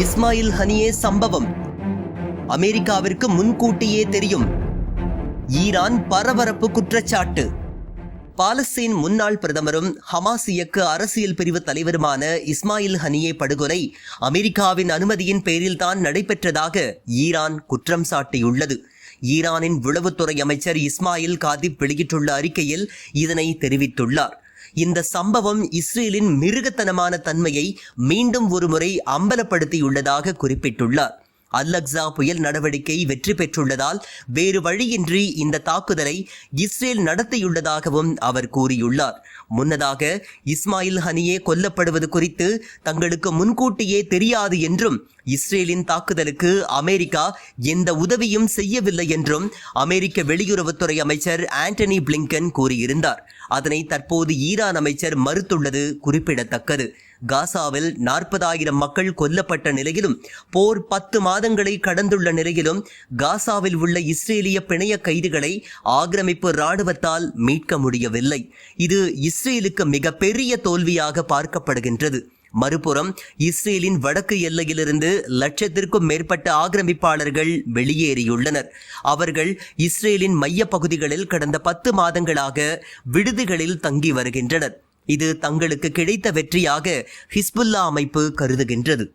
இஸ்மாயில் ஹனியே சம்பவம். அமெரிக்காவிற்கு முன்கூட்டியே தெரியும். ஈரான் பரபரப்பு குற்றச்சாட்டு. பாலஸ்தீன் முன்னாள் பிரதமரும் ஹமாஸ் இயக்க அரசியல் பிரிவு தலைவருமான இஸ்மாயில் ஹனியே படுகொலை அமெரிக்காவின் அனுமதியின் பேரில்தான் நடைபெற்றதாக ஈரான் குற்றம் சாட்டியுள்ளது. ஈரானின் உளவுத்துறை அமைச்சர் இஸ்மாயில் காதிப் வெளியிட்டுள்ள அறிக்கையில் இதனை தெரிவித்துள்ளார். இந்த சம்பவம் இஸ்ரேலின் மிருகத்தனமான தன்மையை மீண்டும் ஒருமுறை அம்பலப்படுத்தியுள்ளதாக குறிப்பிட்டுள்ளார். அல்லக்ஸா புயல் நடவடிக்கை வெற்றி பெற்றுள்ளதால் வேறு வழியின்றி இந்த தாக்குதலை இஸ்ரேல் நடத்தியுள்ளதாகவும் அவர் கூறியுள்ளார். முன்னதாக இஸ்மாயில் ஹனியே கொல்லப்படுவது குறித்து தங்களுக்கு முன்கூட்டியே தெரியாது என்றும் இஸ்ரேலின் தாக்குதலுக்கு அமெரிக்கா எந்த உதவியும் செய்யவில்லை என்றும் அமெரிக்க வெளியுறவுத்துறை அமைச்சர் ஆண்டனி பிளிங்கன் கூறியிருந்தார். அதனை தற்போது ஈரான் அமைச்சர் மறுத்துள்ளது குறிப்பிடத்தக்கது. காசாவில் நாற்பதாயிரம் மக்கள் கொல்லப்பட்ட நிலையிலும் போர் பத்து மாதங்களை கடந்துள்ள நிலையிலும் காசாவில் உள்ள இஸ்ரேலிய பிணைய கைதிகளை ஆக்கிரமிப்பு ராணுவத்தால் மீட்க முடியவில்லை. இது இஸ்ரேலுக்கு மிகப்பெரிய தோல்வியாக பார்க்கப்படுகின்றது. மறுபுறம் இஸ்ரேலின் வடக்கு எல்லையிலிருந்து லட்சத்திற்கும் மேற்பட்ட ஆக்கிரமிப்பாளர்கள் வெளியேறியுள்ளனர். அவர்கள் இஸ்ரேலின் மைய பகுதிகளில் கடந்த பத்து மாதங்களாக விடுதிகளில் தங்கி வருகின்றனர். இது தங்களுக்கு கிடைத்த வெற்றியாக ஹிஸ்புல்லா அமைப்பு கருதுகின்றது.